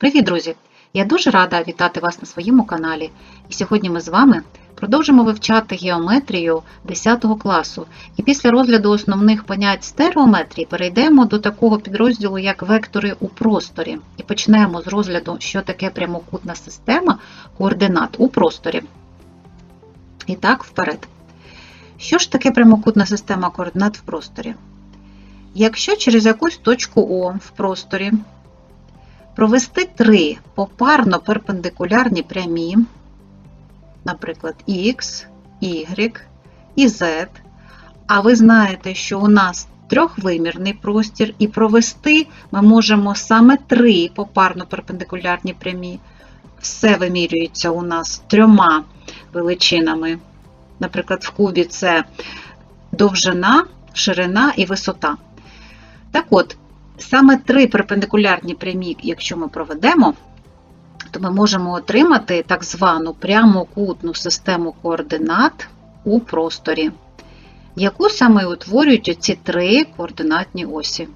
Привіт, друзі! Я дуже рада вітати вас на своєму каналі. І сьогодні ми з вами продовжимо вивчати геометрію 10 класу. І після розгляду основних понять стереометрії перейдемо до такого підрозділу, як вектори у просторі. І почнемо з розгляду, що таке прямокутна система координат у просторі. І так, вперед. Що ж таке прямокутна система координат в просторі? Якщо через якусь точку О в просторі провести три попарно перпендикулярні прямі, наприклад, X, Y і Z, а ви знаєте, що у нас трьохвимірний простір, і провести ми можемо саме три попарно перпендикулярні прямі. Все вимірюється у нас трьома величинами. Наприклад, в кубі це довжина, ширина і висота. Так от, саме три перпендикулярні прямі, якщо ми проведемо, то ми можемо отримати так звану прямокутну систему координат у просторі, яку саме утворюють ці три координатні осі.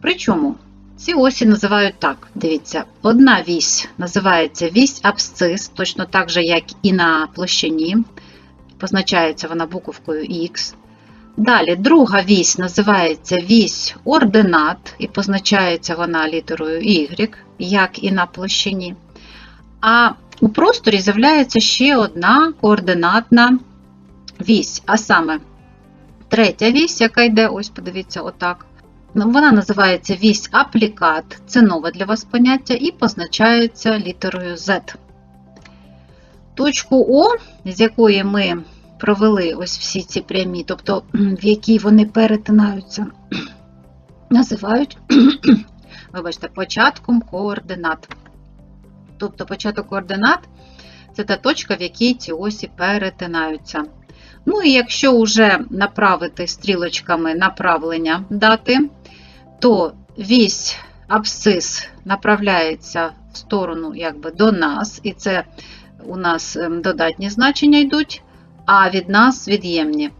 Причому ці осі називають так: дивіться, одна вісь називається вісь абсцис, точно так же, як і на площині, позначається вона буковкою Х. Далі друга вісь називається вісь ординат, і позначається вона літерою Y, як і на площині. А у просторі з'являється ще одна координатна вісь, а саме третя вісь, яка йде, ось подивіться, отак. Ну, Вона називається вісь аплікат, це нове для вас поняття, і позначається літерою Z. Точку О, з якої ми провели ось всі ці прямі, тобто в якій вони перетинаються, називають, вибачте, початком координат. Тобто початок координат це та точка, в якій ці осі перетинаються. Ну і якщо вже направити стрілочками направлення дати, то вісь абсцис направляється в сторону якби до нас, і це у нас ем, додатні значення йдуть а від нас від'ємні.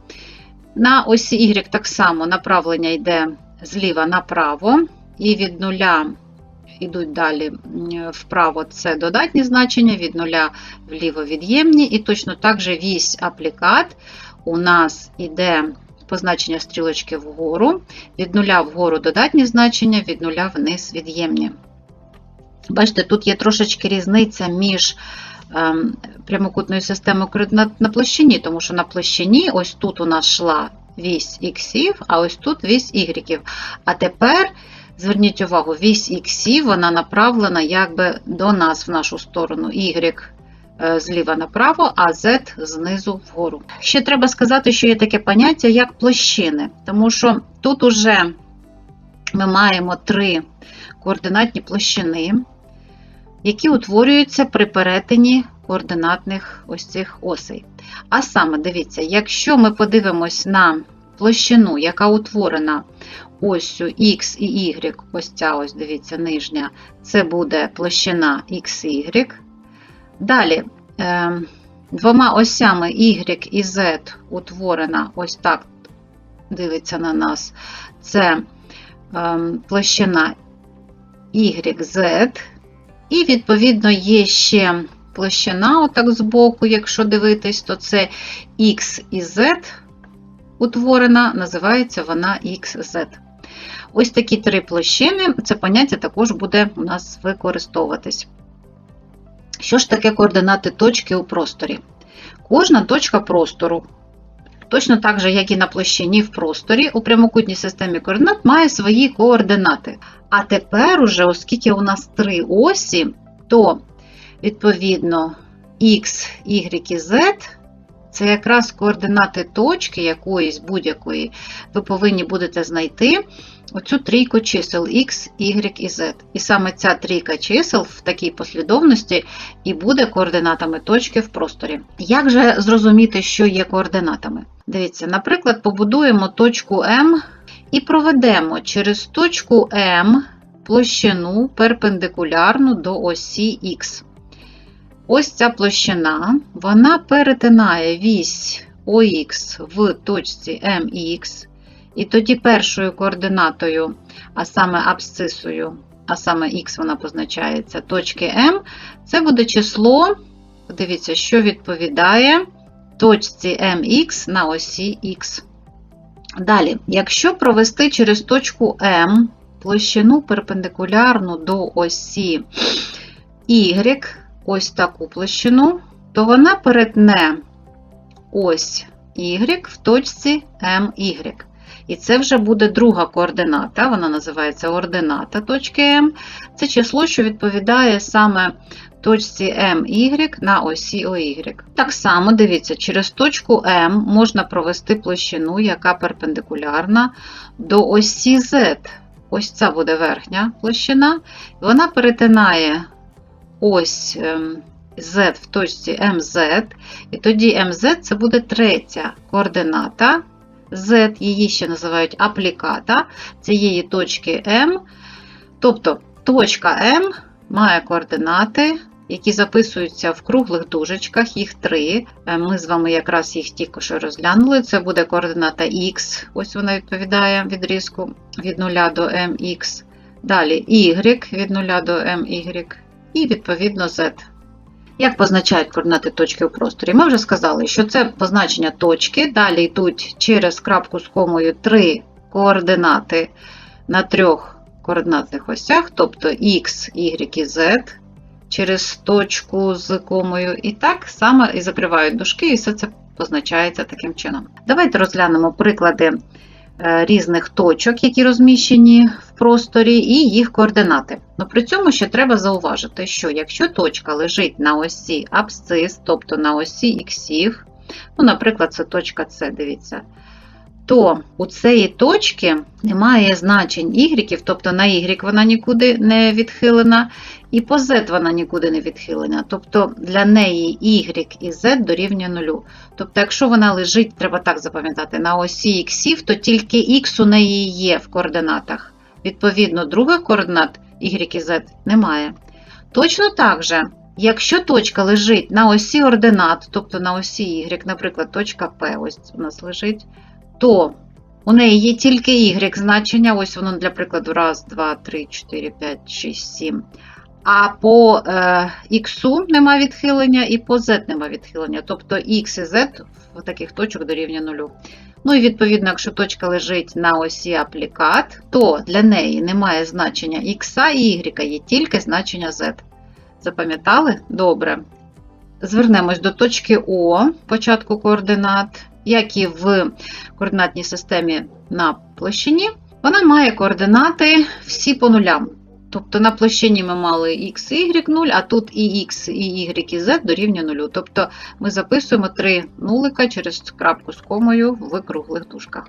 На осі Y так само направлення йде зліва направо, і від нуля йдуть далі вправо це додатні значення, від нуля вліво від'ємні, і точно так же вісь аплікат у нас йде позначення стрілочки вгору, від нуля вгору додатні значення, від нуля вниз від'ємні. Бачите, тут є трошечки різниця між прямокутної системи на площині, тому що на площині ось тут у нас йшла вісь іксів, а ось тут вісь ігреків. А тепер, зверніть увагу, вісь іксів вона направлена якби до нас в нашу сторону. Y е, зліва направо, а Z знизу вгору. Ще треба сказати, що є таке поняття, як площини, тому що тут уже ми маємо три координатні площини які утворюються при перетині координатних ось цих осей. А саме, дивіться, якщо ми подивимось на площину, яка утворена осью X і Y, ось ця ось, дивіться, нижня, це буде площина X і Y. Далі, е, двома осями Y і Z утворена ось так, дивиться на нас, це е, площина YZ, і, відповідно, є ще площина, отак збоку, якщо дивитись, то це X і Z утворена, називається вона XZ. Ось такі три площини, це поняття також буде у нас використовуватись. Що ж таке координати точки у просторі? Кожна точка простору, точно так же, як і на площині в просторі, у прямокутній системі координат має свої координати. А тепер, уже, оскільки у нас три осі, то, відповідно, X, Y і Z це якраз координати точки якоїсь будь-якої, ви повинні будете знайти оцю трійку чисел X, Y і Z. І саме ця трійка чисел в такій послідовності і буде координатами точки в просторі. Як же зрозуміти, що є координатами? Дивіться, наприклад, побудуємо точку М і проведемо через точку М площину перпендикулярну до осі Х. Ось ця площина, вона перетинає вісь ОХ в точці МХ, і тоді першою координатою, а саме абсцисою а саме х вона позначається точки М, це буде число, подивіться, що відповідає точці mx на осі х. Далі, якщо провести через точку М площину перпендикулярну до осі y, ось таку площину, то вона перетне ось y в точці MY. І це вже буде друга координата, вона називається ордината точки М. Це число, що відповідає саме точці MY на осі OY. Так само, дивіться, через точку М можна провести площину, яка перпендикулярна до осі Z. Ось це буде верхня площина. Вона перетинає ось ем, Z в точці MZ, і тоді MZ це буде третя координата. Z, її ще називають апліката цієї точки M. Тобто точка M має координати, які записуються в круглих дужечках, їх три. Е, Ми з вами якраз їх тільки що розглянули. Це буде координата X, ось вона відповідає відрізку від 0 до mx. Далі Y від 0 до my, і відповідно Z. Як позначають координати точки у просторі? Ми вже сказали, що це позначення точки. Далі йдуть через крапку з комою три координати на трьох координатних осях, тобто X, Y і Z, через точку з комою. І так само і закривають дужки, і все це позначається таким чином. Давайте розглянемо приклади різних точок, які розміщені в просторі, і їх координати. Но при цьому ще треба зауважити, що якщо точка лежить на осі абсцис, тобто на осі іксів, ну, наприклад, це точка С, дивіться, то у цієї точки немає значень y, тобто на y вона нікуди не відхилена, і по z вона нікуди не відхилена. Тобто для неї y і z дорівнює нулю. Тобто, якщо вона лежить, треба так запам'ятати, на осі іксів, то тільки x у неї є в координатах. Відповідно, других координат y і z немає. Точно так же, якщо точка лежить на осі ординат, тобто на осі y, наприклад, точка P, ось у нас лежить, то у неї є тільки y значення, ось воно, для прикладу, 1, 2, 3, 4, 5, 6, 7. А по е, x нема відхилення, і по z нема відхилення. Тобто x і z в таких точок дорівнює нулю. Ну і відповідно, якщо точка лежить на осі аплікат, то для неї немає значення x і y, є тільки значення z. Запам'ятали? Добре. Звернемось до точки О, початку координат, як і в координатній системі на площині. Вона має координати всі по нулям. Тобто на площині ми мали x y 0, а тут і x, і y, і z дорівнює 0. Тобто ми записуємо три нулика через крапку з комою в круглих дужках.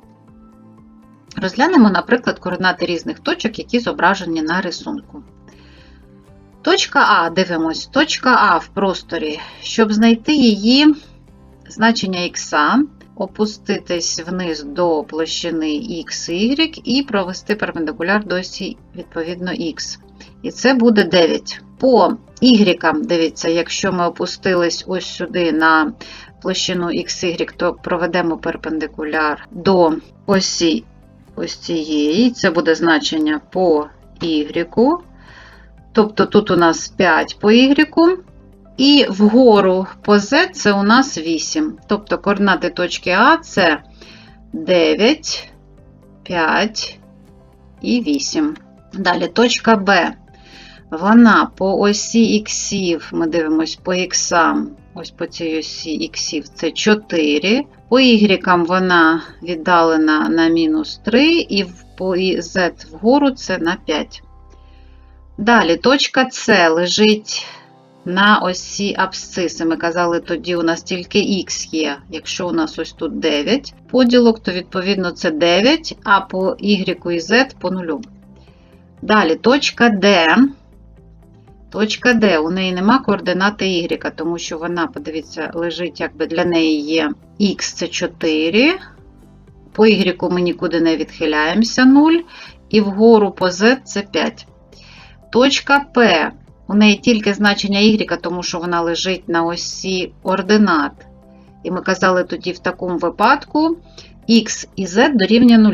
Розглянемо, наприклад, координати різних точок, які зображені на рисунку. Точка А, дивимось, точка А в просторі. Щоб знайти її значення х, опуститись вниз до площини x, y і провести перпендикуляр до осі, відповідно, х. І це буде 9. По y, дивіться, якщо ми опустились ось сюди на площину xy, то проведемо перпендикуляр до осі ось цієї. Це буде значення по y. Тобто тут у нас 5 по y. І вгору по Z це у нас 8. Тобто координати точки А це 9, 5 і 8. Далі точка Б. Вона по осі іксів, ми дивимося по іксам, ось по цій осі іксів це 4. По y вона віддалена на мінус 3, і по Z вгору це на 5. Далі точка С лежить на осі абсциси. Ми казали, тоді у нас тільки х є. Якщо у нас ось тут 9 поділок, то відповідно це 9, а по y і z по 0. Далі точка D. Точка D, у неї нема координати y, тому що вона, подивіться, лежить, якби для неї є х це 4. По y ми нікуди не відхиляємося 0. І вгору по z це 5. Точка P. У неї тільки значення y, тому що вона лежить на осі ординат. І ми казали тоді в такому випадку x і z дорівнює 0.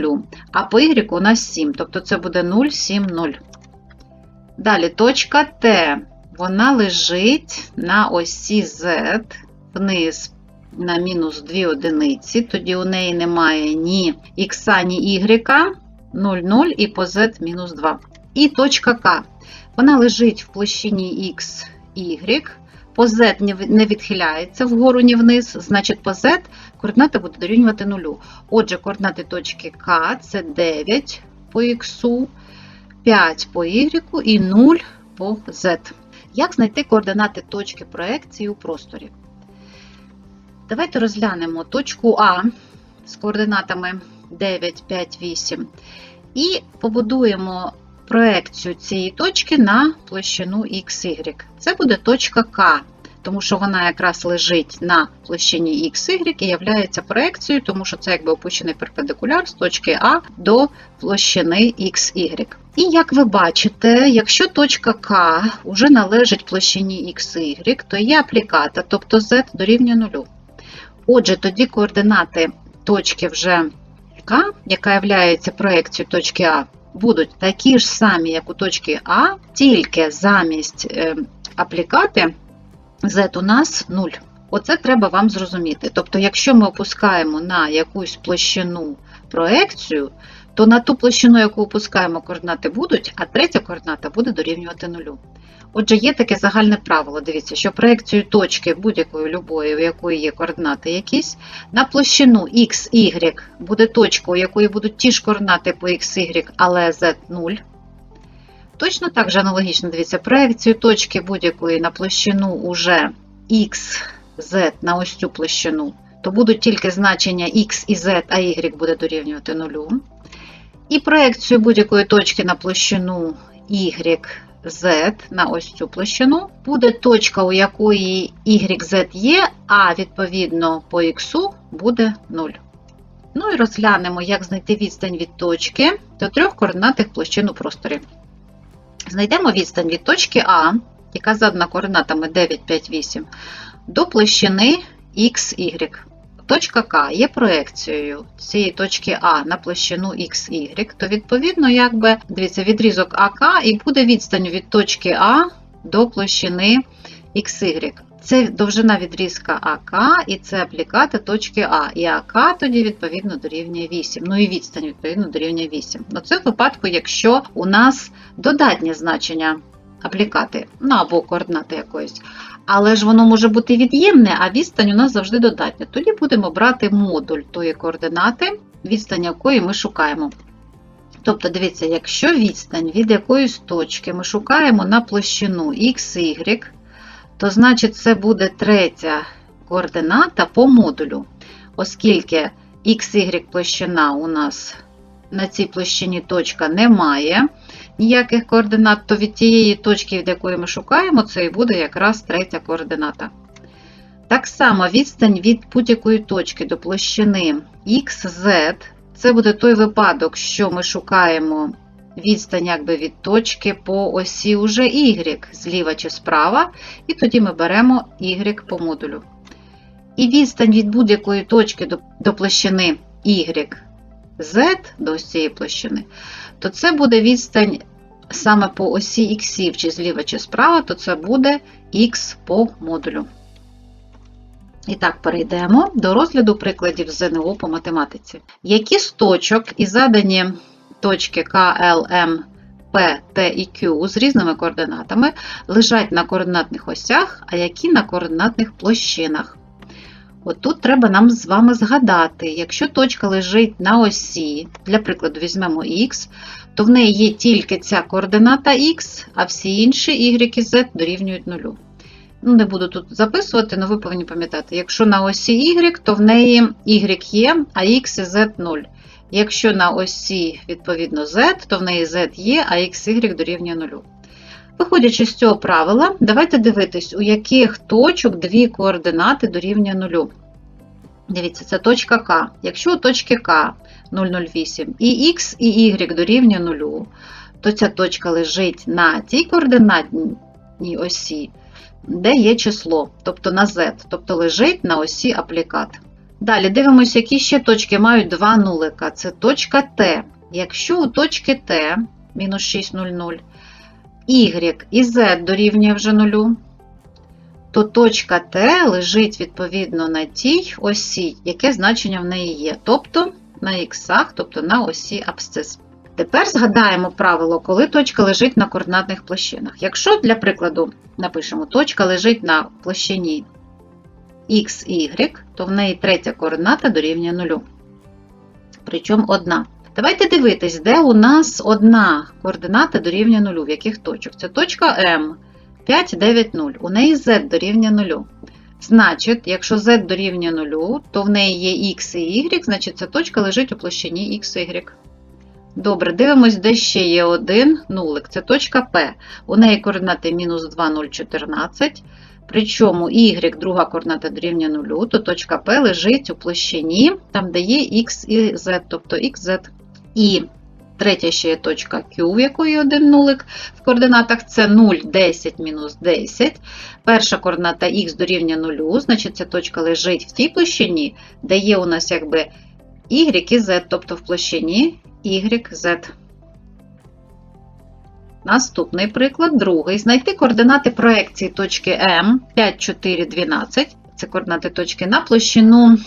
А по y у нас 7, тобто це буде 0, 7, 0. Далі точка Т. Вона лежить на осі Z вниз на мінус 2 одиниці. Тоді у неї немає ні х, ні y, 0, 0 і по z мінус 2. І точка К. Вона лежить в площині X, Y. По Z не відхиляється вгору, ні вниз, значить по Z координати буде дорівнювати нулю. Отже, координати точки К це 9 по Х, 5 по Y і 0 по Z. Як знайти координати точки проекції у просторі? Давайте розглянемо точку А з координатами 9, 5, 8 і побудуємо проекцію цієї точки на площину XY. Це буде точка К, тому що вона якраз лежить на площині XY і являється проекцією, тому що це якби опущений перпендикуляр з точки А до площини XY. І як ви бачите, якщо точка К вже належить площині XY, то є апліката, тобто Z дорівнює нулю. Отже, тоді координати точки вже К, яка є проекцією точки А, будуть такі ж самі, як у точки А, тільки замість е, аплікати Z у нас 0. Оце треба вам зрозуміти. Тобто, якщо ми опускаємо на якусь площину проекцію, то на ту площину, яку опускаємо, координати будуть, а третя координата буде дорівнювати нулю. Отже, є таке загальне правило. Дивіться, що проекцію точки будь-якої любої, у якої є координати якісь, на площину x, y буде точка, у якої будуть ті ж координати по x, y, але z 0. Точно так же аналогічно, дивіться, проекцію точки будь-якої на площину уже x, z на ось цю площину, то будуть тільки значення x і z, а y буде дорівнювати 0. І проекцію будь-якої точки на площину y, z на ось цю площину буде точка, у якої y, z є, а відповідно по x буде 0. Ну і розглянемо, як знайти відстань від точки до трьох координатних площин у просторі. Знайдемо відстань від точки А, яка задана координатами 9, 5, 8, до площини XY. Точка К є проекцією цієї точки А на площину XY, то відповідно, якби, дивіться, відрізок АК і буде відстань від точки А до площини XY. Це довжина відрізка АК і це аплікати точки А. І АК тоді відповідно дорівнює 8. Ну і відстань відповідно дорівнює 8. Ну це в випадку, якщо у нас додатнє значення аплікати, ну або координати якоїсь. Але ж воно може бути від'ємне, а відстань у нас завжди додатня. Тоді будемо брати модуль тої координати, відстань якої ми шукаємо. Тобто, дивіться, якщо відстань від якоїсь точки ми шукаємо на площину XY, то значить це буде третя координата по модулю, оскільки XY площина у нас на цій площині точка немає ніяких координат, то від тієї точки, від якої ми шукаємо, це і буде якраз третя координата. Так само відстань від будь-якої точки до площини XZ, це буде той випадок, що ми шукаємо відстань якби від точки по осі уже Y, зліва чи справа, і тоді ми беремо Y по модулю. І відстань від будь-якої точки до, до площини Y, Z, до ось цієї площини, то це буде відстань саме по осі іксів, чи зліва, чи справа, то це буде х по модулю. І так, перейдемо до розгляду прикладів ЗНО по математиці. Які з точок і задані точки К, Л, М, П, Т і Q з різними координатами лежать на координатних осях, а які на координатних площинах? От тут треба нам з вами згадати, якщо точка лежить на осі, для прикладу, візьмемо Х, то в неї є тільки ця координата Х, а всі інші y і z дорівнюють нулю. Ну, Не буду тут записувати, але ви повинні пам'ятати, якщо на осі y, то в неї y є, а x і z 0. Якщо на осі, відповідно, z, то в неї z є, а x, y дорівнює 0. Виходячи з цього правила, давайте дивитись, у яких точок дві координати дорівнює 0. Дивіться, це точка К. Якщо у точки К 008 і Х і Y дорівнює 0, то ця точка лежить на тій координатній осі, де є число, тобто на Z, тобто лежить на осі аплікат. Далі дивимося, які ще точки мають два нулика. Це точка Т. Якщо у точки Т мінус 6,00 y і z дорівнює вже нулю, то точка Т лежить відповідно на тій осі, яке значення в неї є, тобто на іксах, тобто на осі абсцис. Тепер згадаємо правило, коли точка лежить на координатних площинах. Якщо, для прикладу, напишемо, точка лежить на площині x, y, то в неї третя координата дорівнює нулю. Причому одна. Давайте дивитись, де у нас одна координата дорівнює нулю, в яких точок. Це точка М 5, 9, 0. У неї z дорівнює нулю. Значить, якщо z дорівнює нулю, то в неї є x і y, значить ця точка лежить у площині x, y. Добре, дивимось, де ще є один нулик. Це точка П. У неї координати мінус 2, 0, 14. Причому y, друга координата дорівнює 0, то точка П лежить у площині, там, де є x і z, тобто xz. І третя ще є точка Q, в якої один нулик в координатах це 0, 10, мінус 10. Перша координата х дорівнює 0, значить ця точка лежить в тій площині, де є у нас якби y і z, тобто в площині YZ. Наступний приклад, другий. Знайти координати проекції точки М 5, 4, 12. Це координати точки на площину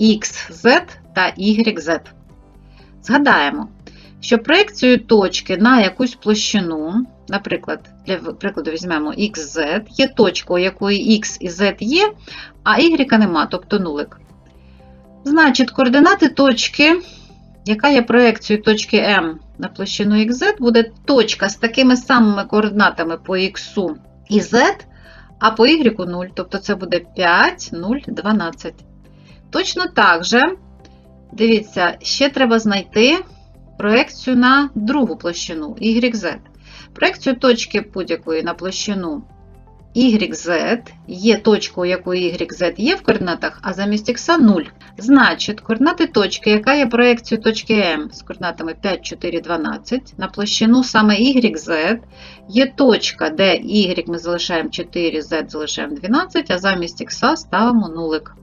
XZ та YZ. Згадаємо, що проекцію точки на якусь площину, наприклад, для прикладу візьмемо XZ, є точка, у якої X і Z є, а Y нема, тобто нулик. Значить, координати точки яка є проекцією точки М на площину XZ, буде точка з такими самими координатами по X і Z, а по Y 0, тобто це буде 5, 0, 12. Точно так же, дивіться, ще треба знайти проекцію на другу площину YZ. Проекцію точки будь-якої на площину YZ є точка, у якої YZ є в координатах, а замість X 0. Значить, координати точки, яка є проекцією точки М з координатами 5, 4, 12, на площину саме YZ є точка, де Y ми залишаємо 4, Z залишаємо 12, а замість X ставимо нулик.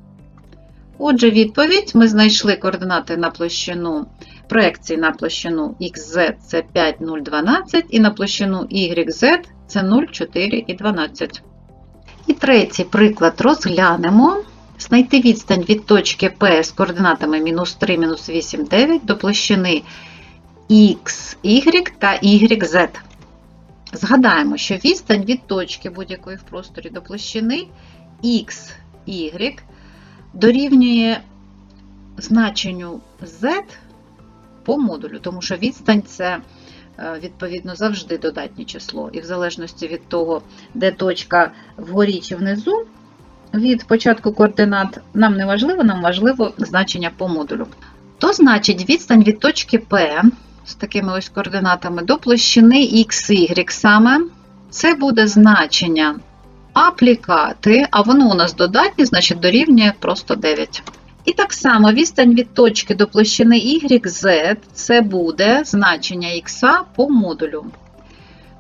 Отже, відповідь: ми знайшли координати на площину проекції на площину XZ це 5, 0, 12, і на площину YZ це 0, 4 і 12. І третій приклад розглянемо. Знайти відстань від точки P з координатами мінус 3, мінус 8, 9 до площини X, Y та YZ. Згадаємо, що відстань від точки будь-якої в просторі до площини X, Y дорівнює значенню Z по модулю, тому що відстань це е, відповідно завжди додатнє число. І в залежності від того, де точка вгорі чи внизу, від початку координат нам не важливо, нам важливо значення по модулю. То значить відстань від точки P з такими ось координатами до площини X, Y саме, це буде значення аплікати, а воно у нас додатнє, значить дорівнює просто 9. І так само відстань від точки до площини YZ це буде значення х по модулю.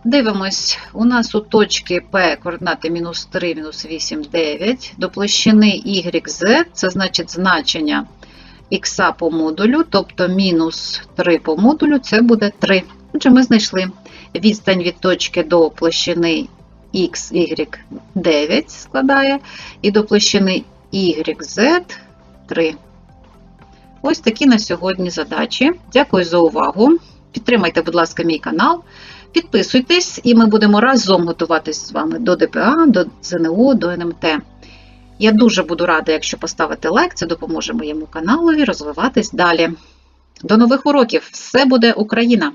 Дивимось, у нас у точки P координати мінус 3, мінус 8, 9. До площини YZ це значить значення х по модулю, тобто мінус 3 по модулю це буде 3. Отже, ми знайшли відстань від точки до площини x, y 9 складає, і до площини YZ 3. Ось такі на сьогодні задачі. Дякую за увагу. Підтримайте, будь ласка, мій канал. Підписуйтесь, і ми будемо разом готуватись з вами до ДПА, до ЗНО, до НМТ. Я дуже буду рада, якщо поставите лайк, це допоможе моєму каналові розвиватись далі. До нових уроків! Все буде Україна!